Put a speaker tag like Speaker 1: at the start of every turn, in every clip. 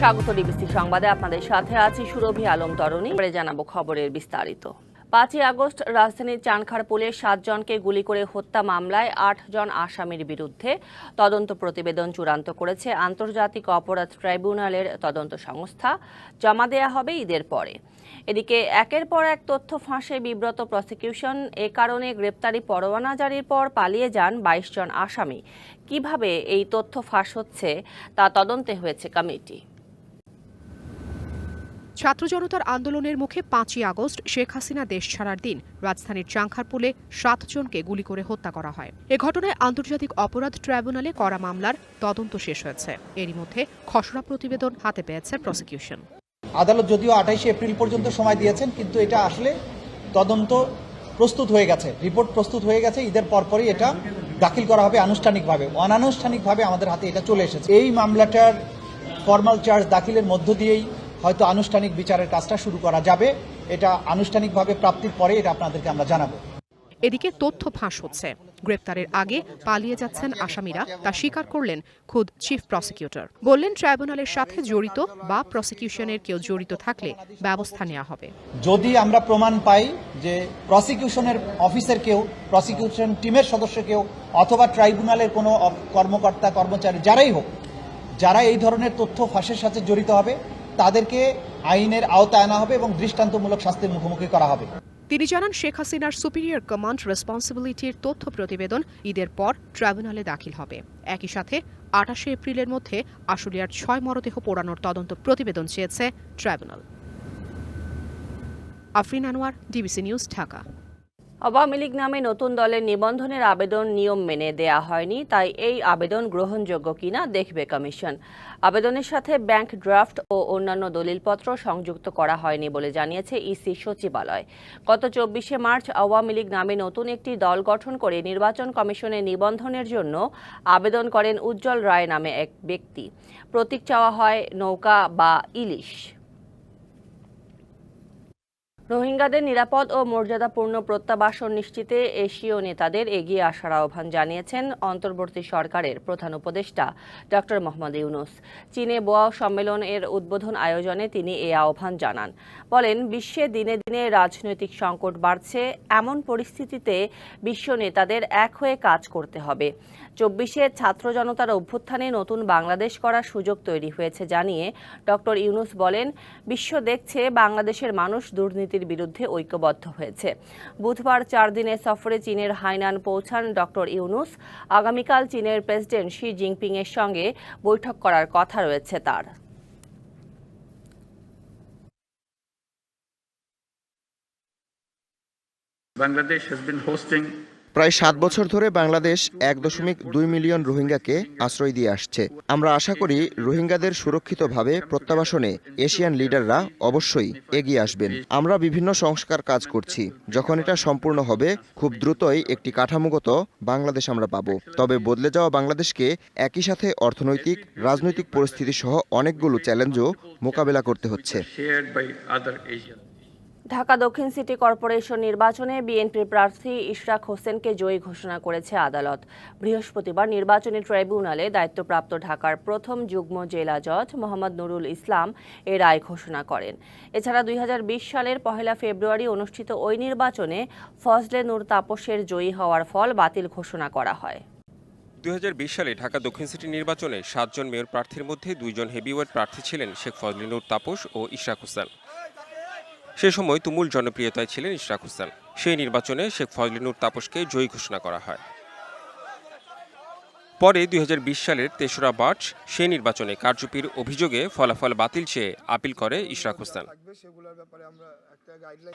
Speaker 1: স্বাগত ডিবিসি সংবাদে। আপনাদের সাথে আছি সুরভি আলম তরণী। জানাব খবরের বিস্তারিত। পাঁচই আগস্ট রাজধানীর চানখারপুলে সাতজনকে গুলি করে হত্যা মামলায় আট জন আসামির বিরুদ্ধে তদন্ত প্রতিবেদন চূড়ান্ত করেছে আন্তর্জাতিক অপরাধ ট্রাইব্যুনালের তদন্ত সংস্থা। জমা দেয়া হবে ঈদের পরে। এদিকে একের পর এক তথ্য ফাঁসে বিব্রত প্রসিকিউশন। এ কারণে গ্রেপ্তারি পরোয়ানা জারির পর পালিয়ে যান বাইশ জন আসামি। কীভাবে এই তথ্য ফাঁস হচ্ছে তা তদন্তে হয়েছে কমিটি।
Speaker 2: ছাত্র জনতার আন্দোলনের মুখে পাঁচই আগস্ট শেখ হাসিনা দেশ ছাড়ার দিন। রাজধানীর চাংখারপুলে সাতজনকে গুলি করে হত্যা করা হয়। এ ঘটনায় আন্তর্জাতিক অপরাধ ট্রাইব্যুনালে করা মামলার তদন্ত শেষ হয়েছে। এরই মধ্যে খসড়া প্রতিবেদন হাতে পেয়েছে প্রসিকিউশন
Speaker 3: আদালত যদিও আঠাইশে এপ্রিল পর্যন্ত সময় দিয়েছেন, কিন্তু এটা আসলে তদন্ত প্রস্তুত হয়ে গেছে, রিপোর্ট প্রস্তুত হয়ে গেছে, ঈদের পরপরই এটা দাখিল করা হবে আনুষ্ঠানিকভাবে, অনানুষ্ঠানিকভাবে আমাদের হাতে এটা চলে এসেছে। এই মামলাটার ফর্মাল চার্জ দাখিলের মধ্য দিয়েই হয়তো আনুষ্ঠানিক বিচারের কাজটা শুরু করা যাবে। এটা আনুষ্ঠানিকভাবে প্রাপ্তির পরে এটা আপনাদেরকে আমরা জানাব।
Speaker 2: এদিকে তথ্য ফাঁস হচ্ছে। গ্রেপ্তারের আগে পালিয়ে যাচ্ছেন আসামিরা তা স্বীকার করলেন খুদ চিফ প্রসিকিউটর। বললেন ট্রাইব্যুনালের সাথে জড়িত বা প্রসিকিউশনের কেউ জড়িত থাকলে ব্যবস্থা নেওয়া হবে।
Speaker 3: যদি আমরা প্রমাণ পাই যে প্রসিকিউশনের অফিসের কেউ প্রসিকিউশন টিমের সদস্য কেউ অথবা ট্রাইব্যুনালের কোনো কর্মকর্তা কর্মচারী যারাই হোক যারা এই ধরনের তথ্য ফাঁসের সাথে জড়িত হবে তাদেরকে আইনের আওতায় আনা হবে এবং দৃষ্টান্তমূলক শাস্তির মুখোমুখি করা হবে।
Speaker 2: তিনি জানান, শেখ হাসিনার সুপিরিয়র কমান্ড রেসপন্সিবিলিটির তথ্য প্রতিবেদন ঈদের পর ট্রাইব্যুনালে দাখিল হবে। একই সাথে আটাশে এপ্রিলের মধ্যে আশুলিয়ার ছয় মরদেহ পোড়ানোর তদন্ত প্রতিবেদন চেয়েছে tribunal. Afrin Anwar, DBC news, Dhaka.
Speaker 1: Awami League নামে নতুন দলের নিবন্ধনের আবেদন নিয়ম মেনে দেয়া হয়নি, তাই এই আবেদন গ্রহণযোগ্য কিনা দেখবে কমিশন। আবেদনের সাথে ব্যাংক ড্রাফট ও অন্যান্য দলিলপত্র সংযুক্ত করা হয়নি বলে জানিয়েছে ইসি সচিবালয়। গত চব্বিশে মার্চ আওয়ামী লীগ নামে নতুন একটি দল গঠন করে নির্বাচন কমিশনে নিবন্ধনের জন্য আবেদন করেন উজ্জ্বল রায় নামে এক ব্যক্তি। প্রতীক চাওয়া হয় নৌকা বা ইলিশ। রোহিঙ্গাদের নিরাপদ ও মর্যাদাপূর্ণ প্রত্যাবাসন নিশ্চিতে এশীয় নেতাদের এগিয়ে আসার আহ্বান জানিয়েছেন অন্তর্বর্তী সরকারের প্রধান উপদেষ্টা ডক্টর মোহাম্মদ ইউনুস। চীনে বোয়া সম্মেলন এর উদ্বোধন আয়োজনে তিনি এ আহ্বান জানান। বলেন, বিশ্বে দিনে দিনে রাজনৈতিক সংকট বাড়ছে, এমন পরিস্থিতিতে বিশ্ব নেতাদের এক হয়ে কাজ করতে হবে। চব্বিশে ছাত্র জনতার অভ্যুত্থানে নতুন বাংলাদেশ করার সুযোগ তৈরি হয়েছে জানিয়ে ডক্টর ইউনুস বলেন, বিশ্ব দেখছে বাংলাদেশের মানুষ দুর্নীতির বিরুদ্ধে ঐক্যবদ্ধ হয়েছে। বুধবার চার দিনের সফরে চীনের হাইনান পৌঁছান ডক্টর ইউনুস। আগামীকাল চীনের প্রেসিডেন্ট শি জিনপিং এর সঙ্গে বৈঠক করার কথা রয়েছে তার।
Speaker 4: Bangladesh has been hosting
Speaker 5: প্রায় সাত বছর ধরে বাংলাদেশ এক দশমিক দুই মিলিয়ন রোহিঙ্গাকে আশ্রয় দিয়ে আসছে। আমরা আশা করি রোহিঙ্গাদের সুরক্ষিতভাবে প্রত্যাবাসনে এশিয়ান লিডাররা অবশ্যই এগিয়ে আসবেন। আমরা বিভিন্ন সংস্কার কাজ করছি। যখন এটা সম্পূর্ণ হবে, খুব দ্রুতই একটি কাঠামোগত বাংলাদেশ আমরা পাবো। তবে বদলে যাওয়া বাংলাদেশকে একই সাথে অর্থনৈতিক, রাজনৈতিক পরিস্থিতি সহ অনেকগুলো চ্যালেঞ্জও মোকাবেলা করতে হচ্ছে।
Speaker 1: ঢাকা দক্ষিণ সিটি কর্পোরেশন নির্বাচনে বিএনপির প্রার্থী ইশরাক হোসেনকে জয়ী ঘোষণা করেছে আদালত। বৃহস্পতিবার নির্বাচনী ট্রাইব্যুনালে দায়িত্বপ্রাপ্ত ঢাকার প্রথম যুগ্ম জেলা জজ মোহাম্মদ নুরুল ইসলাম এ রায় ঘোষণা করেন। এছাড়া দুই হাজার বিশ সালের পহেলা ফেব্রুয়ারি অনুষ্ঠিত ওই নির্বাচনে ফজলে নূর তাপসের জয়ী হওয়ার ফল বাতিল ঘোষণা করা হয়।
Speaker 6: দুই হাজার বিশ সালে ঢাকা দক্ষিণ সিটি নির্বাচনে সাতজন মেয়র প্রার্থীর মধ্যে দুইজন হেভিওয়েট প্রার্থী ছিলেন শেখ ফজলিনুর তাপস ও ইশরাক হোসেন। সে সময় তুমুল জনপ্রিয়তায় ছিলেন ইশরাক হোসেন। সেই নির্বাচনে শেখ ফজলিনুর তাপসকে জয়ী ঘোষণা করা হয়। পরে দুই হাজার বিশ সালের তেসরা মার্চ সেই নির্বাচনে কারচুপির অভিযোগে ফলাফল বাতিল চেয়ে আপিল করে ইশরাক হোসেন।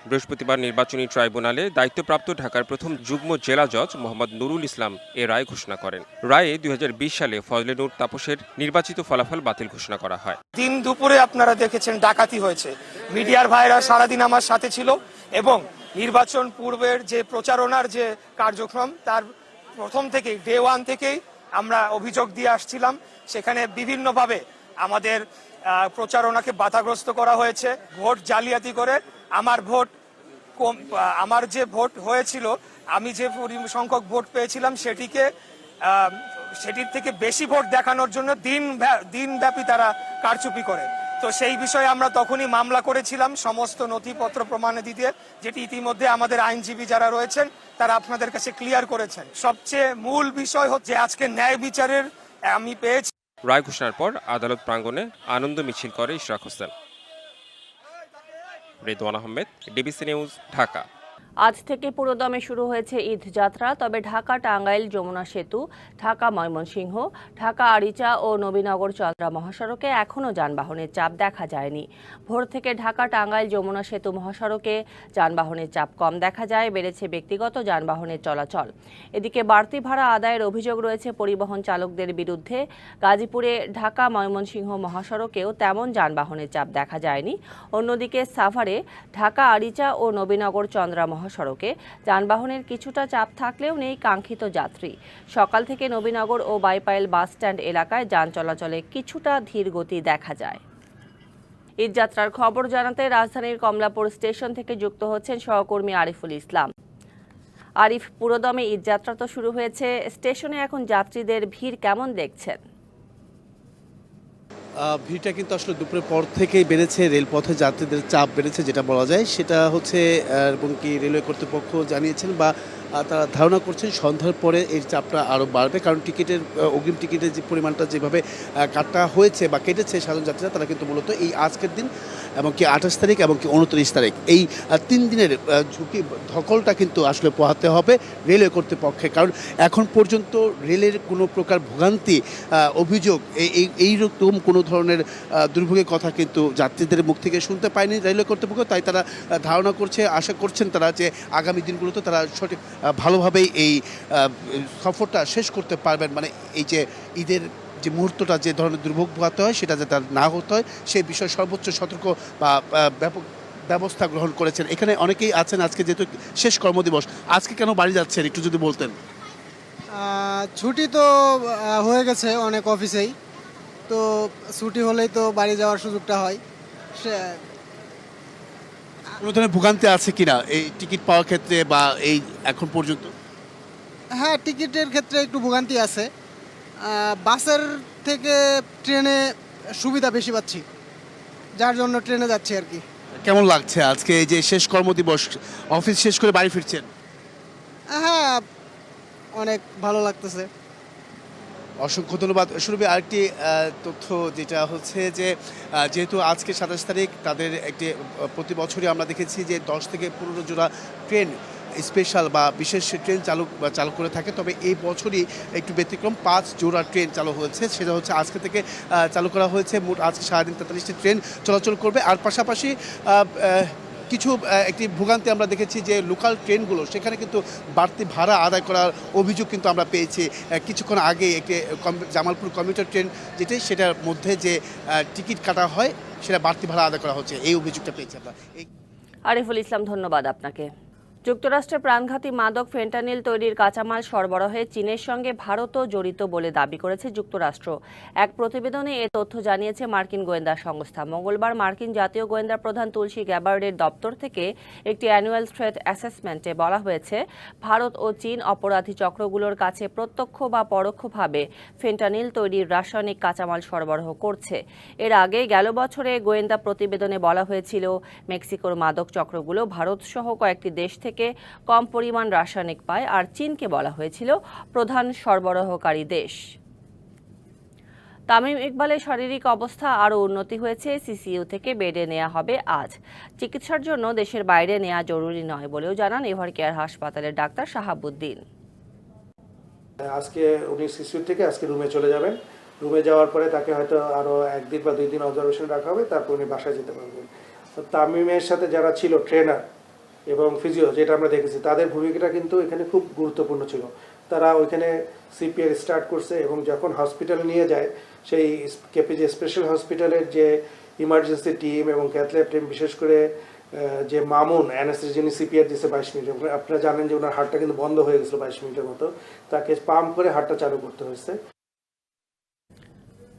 Speaker 6: বৃহস্পতিবার নির্বাচনী ট্রাইব্যুনালে দায়িত্বপ্রাপ্ত ঢাকার প্রথম যুগ্ম জেলা জজ মোহাম্মদ নুরুল ইসলাম এ রায় ঘোষণা করেন। রায়ে দুই সালে ফজলে নূর তাপসের নির্বাচিত ফলাফল বাতিল ঘোষণা করা হয়।
Speaker 7: দিন দুপুরে আপনারা দেখেছেন ডাকাতি হয়েছে। মিডিয়ার ভাইরা সারাদিন আমার সাথে ছিল এবং নির্বাচন পূর্বের যে প্রচারণার যে কার্যক্রম, তার প্রথম থেকেই ডে ওয়ান থেকেই আমরা অভিযোগ দিয়ে আসছিলাম। সেখানে বিভিন্নভাবে আমাদের প্রচারণাকে বাধাগ্রস্ত করা হয়েছে। ভোট জালিয়াতি করে আমার ভোট আমার যে ভোট হয়েছিল, আমি যে সংখ্যক ভোট পেয়েছিলাম সেটিকে সেটির থেকে বেশি ভোট দেখানোর জন্য দিন দিনব্যাপী তারা কারচুপি করে। তো সেই বিষয়ে আমরা তখনই মামলা করেছিলাম সমস্ত নথিপত্র প্রমাণে দিতে যেটি ইতিমধ্যে আমাদের আইনজীবী যারা রয়েছেন, তারা আপনাদের কাছে ক্লিয়ার করেছেন। সবচেয়ে মূল বিষয় হচ্ছে আজকে ন্যায় বিচারের আমি পেয়েছি।
Speaker 6: রায় ঘোষণার পর আদালত প্রাঙ্গনে আনন্দ মিছিল করে Ishraq Hossain. Redwan Ahmed, DBC news, Dhaka.
Speaker 1: আজ থেকে পুরোদমে শুরু হয়েছে ঈদ যাত্রা, তবে ঢাকা টাঙ্গাইল যমুনা সেতু, ঢাকা ময়মনসিংহ, ঢাকা আরিচা ও নবীনগর চন্দ্রা মহাসড়কে এখনও যানবাহনের চাপ দেখা যায়নি। ভোর থেকে ঢাকা টাঙ্গাইল যমুনা সেতু মহাসড়কে যানবাহনের চাপ কম দেখা যায়, বেড়েছে ব্যক্তিগত যানবাহনের চলাচল। এদিকে বাড়তি ভাড়া আদায়ের অভিযোগ রয়েছে পরিবহন চালকদের বিরুদ্ধে। গাজীপুরে ঢাকা ময়মনসিংহ মহাসড়কেও তেমন যানবাহনের চাপ দেখা যায়নি। অন্যদিকে সাভারে ঢাকা আরিচা ও নবীনগর চন্দ্রা মহাসড়কে যানবাহনের কিছুটা চাপ থাকলেও নেই কাঙ্ক্ষিত যাত্রী। সকাল থেকে নবীনগর ও বাইপাইল বাস স্ট্যান্ড এলাকায় যান চলাচলে কিছুটা ধীর গতি দেখা যায়। ঈদযাত্রার খবর জানাতে রাজধানীর কমলাপুর স্টেশন থেকে যুক্ত হচ্ছেন সহকর্মী আরিফুল ইসলাম। আরিফ, পুরোদমে ঈদযাত্রা তো শুরু হয়েছে। স্টেশনে এখন যাত্রীদের ভিড় কেমন দেখছেন?
Speaker 8: ভিড়টা কিন্তু আসলে দুপুরের পর থেকেই বেড়েছে, রেলপথে যাত্রীদের চাপ বেড়েছে যেটা বলা যায়। সেটা হচ্ছে এবং কি রেলওয়ে কর্তৃপক্ষ জানিয়েছেন বা তারা ধারণা করছেন সন্ধ্যার পরে এই চাপটা আরও বাড়বে, কারণ টিকিটের অগ্রিম টিকিটের যে পরিমাণটা যেভাবে কাটা হয়েছে বা কেটেছে সাধারণ যাত্রীরা, তারা কিন্তু মূলত এই আজকের দিন এবং কি আঠাশ তারিখ এবং কি উনত্রিশ তারিখ, এই তিন দিনের ঝুঁকি, ধকলটা কিন্তু আসলে পোহাতে হবে রেলওয়ে কর্তৃপক্ষে কারণ এখন পর্যন্ত রেলের কোনো প্রকার ভোগান্তি অভিযোগ, এই এই, এইরকম কোনো ধরনের দুর্ভোগের কথা কিন্তু যাত্রীদের মুখ থেকে শুনতে পায়নি রেলওয়ে কর্তৃপক্ষ, তাই তারা ধারণা করছে, আশা করছেন তারা যে আগামী দিনগুলোতে তারা সঠিক ভালোভাবেই এই সফরটা শেষ করতে পারবেন। মানে এই যে ঈদের যে মুহূর্তটা যে ধরনের দুর্ভোগ পোহাতে হয়, সেটা যাতে না হতে হয় সেই বিষয়ে সর্বোচ্চ সতর্ক বা ব্যাপক ব্যবস্থা গ্রহণ করেছেন। এখানে অনেকেই আছেন আজকে যেহেতু শেষ কর্মদিবস। আজকে কেন বাড়ি যাচ্ছেন, একটু যদি বলতেন?
Speaker 9: ছুটি তো হয়ে গেছে অনেক অফিসেই। তো ছুটি হলেই তো বাড়ি যাওয়ার সুযোগটা হয়। সে
Speaker 8: কোনো ধরনের ভোগান্তি আছে কিনা? এই টিকিট পাওয়ার ক্ষেত্রে বা এই এখন পর্যন্ত?
Speaker 9: হ্যাঁ টিকিটের ক্ষেত্রে একটু ভোগান্তি আছে। বাসের থেকে ট্রেনে সুবিধা বেশি পাচ্ছি। যার জন্য ট্রেনে যাচ্ছি আর কি।
Speaker 8: কেমন লাগছে আজকে এই যে শেষ কর্মদিবস অফিস শেষ করে বাড়ি ফিরছেন?
Speaker 9: হ্যাঁ অনেক ভালো লাগতেছে।
Speaker 8: অসংখ্য ধন্যবাদ। শুরুবে আরেকটি তথ্য যেটা হচ্ছে যে যেহেতু আজকে সাতাশ তারিখ, তাদের একটি প্রতি বছরই আমরা দেখেছি যে দশ থেকে পনেরো জোড়া ট্রেন স্পেশাল বা বিশেষ ট্রেন চালু চালু করে থাকে। তবে এই বছরই একটু ব্যতিক্রম, পাঁচ জোড়া ট্রেন চালু হয়েছে। সেটা হচ্ছে আজকে থেকে চালু করা হয়েছে। মোট আজকে সারাদিন তেতাল্লিশটি ট্রেন চলাচল করবে। আর পাশাপাশি কিছু একটি ভোগান্তি আমরা দেখেছি যে লোকাল ট্রেনগুলো, সেখানে কিন্তু বাড়তি ভাড়া আদায় করার অভিযোগ কিন্তু আমরা পেয়েছি। কিছুক্ষণ আগে একটি জামালপুর কমিউটার ট্রেন যেটি, সেটার মধ্যে যে টিকিট কাটা হয়, সেটা বাড়তি ভাড়া আদায় করা হচ্ছে। এই অভিযোগটা পেয়েছি আমরা।
Speaker 1: আরিফুল ইসলাম, ধন্যবাদ আপনাকে। যুক্তরাষ্ট্রে প্রাণঘাতী মাদক ফেন্টানিল তৈরির কাঁচামাল সরবরাহে চীনের সঙ্গে ভারতও জড়িত বলে দাবি করেছে যুক্তরাষ্ট্র। এক প্রতিবেদনে এ তথ্য জানিয়েছে মার্কিন গোয়েন্দা সংস্থা। মঙ্গলবার মার্কিন জাতীয় গোয়েন্দা প্রধান তুলসী গ্যাবার্ডের দপ্তর থেকে একটি অ্যানুয়াল থ্রেট অ্যাসেসমেন্টে বলা হয়েছে, ভারত ও চীন অপরাধী চক্রগুলোর কাছে প্রত্যক্ষ বা পরোক্ষভাবে ফেন্টানিল তৈরির রাসায়নিক কাঁচামাল সরবরাহ করছে। এর আগে গেল বছরে গোয়েন্দা প্রতিবেদনে বলা হয়েছিল, মেক্সিকোর মাদক চক্রগুলো ভারত সহ কয়েকটি দেশ থেকে কম পরিমাণ রাসায়নিক পায় আর চীনকে বলা হয়েছিল প্রধান সরবরাহকারী দেশ। তামিম ইকবালের শারীরিক অবস্থা আরও উন্নতি হয়েছে, সিসিইউ থেকে বেডে নেওয়া হবে আজ। চিকিৎসার জন্য দেশের বাইরে নেওয়া জরুরি নয় বলেও জানান এভার কেয়ার হাসপাতালের ডাক্তার শাহাবুদ্দিন।
Speaker 10: আজকে উনি শিশু থেকে আজকে রুমে চলে যাবেন। রুমে যাওয়ার পরে তাকে হয়তো আরও একদিন বা দুই দিন অবজারভেশন রাখা হবে, তারপর উনি বাসায় যেতে পারবেন। তো তামিমের সাথে যারা ছিল ট্রেনার এবং ফিজিও যেটা আমরা দেখেছি, তাদের ভূমিকাটা কিন্তু এখানে খুব গুরুত্বপূর্ণ ছিল। তারা ওইখানে সিপিআর স্টার্ট করছে এবং যখন হসপিটাল নিয়ে যায়, সেই কেপিজি স্পেশাল হসপিটালের যে ইমার্জেন্সি টিম এবং ক্যাথল্যাব টিম বিশেষ করে যে মামুন অ্যানাস্টেস যিনি সিপিআর দিচ্ছে বাইশ মিনিট আপনারা জানেন যে ওনার হার্টটা কিন্তু বন্ধ হয়ে গেছিল বাইশ মিনিটের মতো, তাকে পাম্প করে হার্টটা চালু করতে হয়েছে।